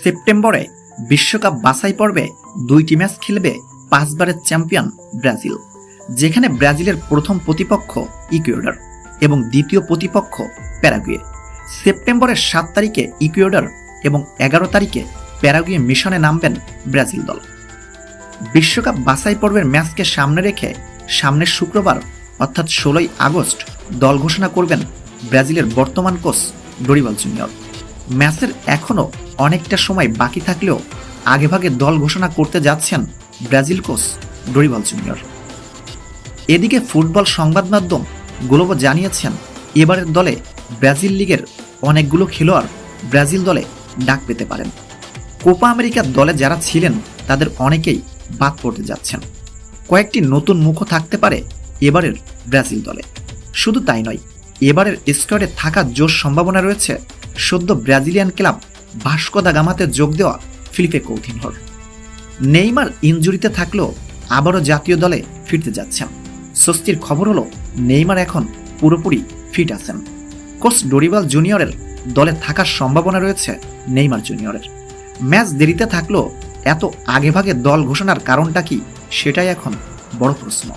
সেপ্টেম্বরে বিশ্বকাপ বাছাই পর্বে দুইটি ম্যাচ খেলবে পাঁচবারের চ্যাম্পিয়ন ব্রাজিল, যেখানে ব্রাজিলের প্রথম প্রতিপক্ষ ইকুয়েডর এবং দ্বিতীয় প্রতিপক্ষ প্যারাগুয়ে। সেপ্টেম্বরের সাত তারিখে ইকুয়েডর এবং এগারো তারিখে প্যারাগুয়ে মিশনে নামবেন ব্রাজিল দল। বিশ্বকাপ বাছাই পর্বের ম্যাচকে সামনে রেখে সামনের শুক্রবার, অর্থাৎ ষোলোই আগস্ট, দল ঘোষণা করবেন ব্রাজিলের বর্তমান কোচ ডরিবাল জুনিয়র। ম্যাচের এখনও অনেকটা সময় বাকি থাকলেও আগেভাগে দল ঘোষণা করতে যাচ্ছেন ব্রাজিল কোচ ডরিবাল জুনিয়র। এদিকে ফুটবল সংবাদ মাধ্যম গ্লোবো জানিয়েছেন, এবারের দলে ব্রাজিল লিগের অনেকগুলো খেলোয়াড় ব্রাজিল দলে ডাক পেতে পারেন। কোপা আমেরিকার দলে যারা ছিলেন, তাদের অনেকেই বাদ পড়তে যাচ্ছেন। কয়েকটি নতুন মুখও থাকতে পারে এবারের ব্রাজিল দলে। শুধু তাই নয়, এবারের স্কোয়াডে থাকার জোর সম্ভাবনা রয়েছে সদ্য ব্রাজিলিয়ান ক্লাব ভাস্কো দা গামাতে যোগ দেওয়া ফিলিপে কৌথিনহর। নেইমার ইনজুরিতে থাকলেও আবারও জাতীয় দলে ফিরতে যাচ্ছেন। স্বস্তির খবর হলো, নেইমার এখন পুরোপুরি ফিট আছেন। কোচ ডোরিবাল জুনিয়রের দলে থাকার সম্ভাবনা রয়েছে নেইমার জুনিয়রের। ম্যাচ দেরিতে থাকলেও এত আগেভাগে দল ঘোষণার কারণটা কি, সেটাই এখন বড় প্রশ্ন।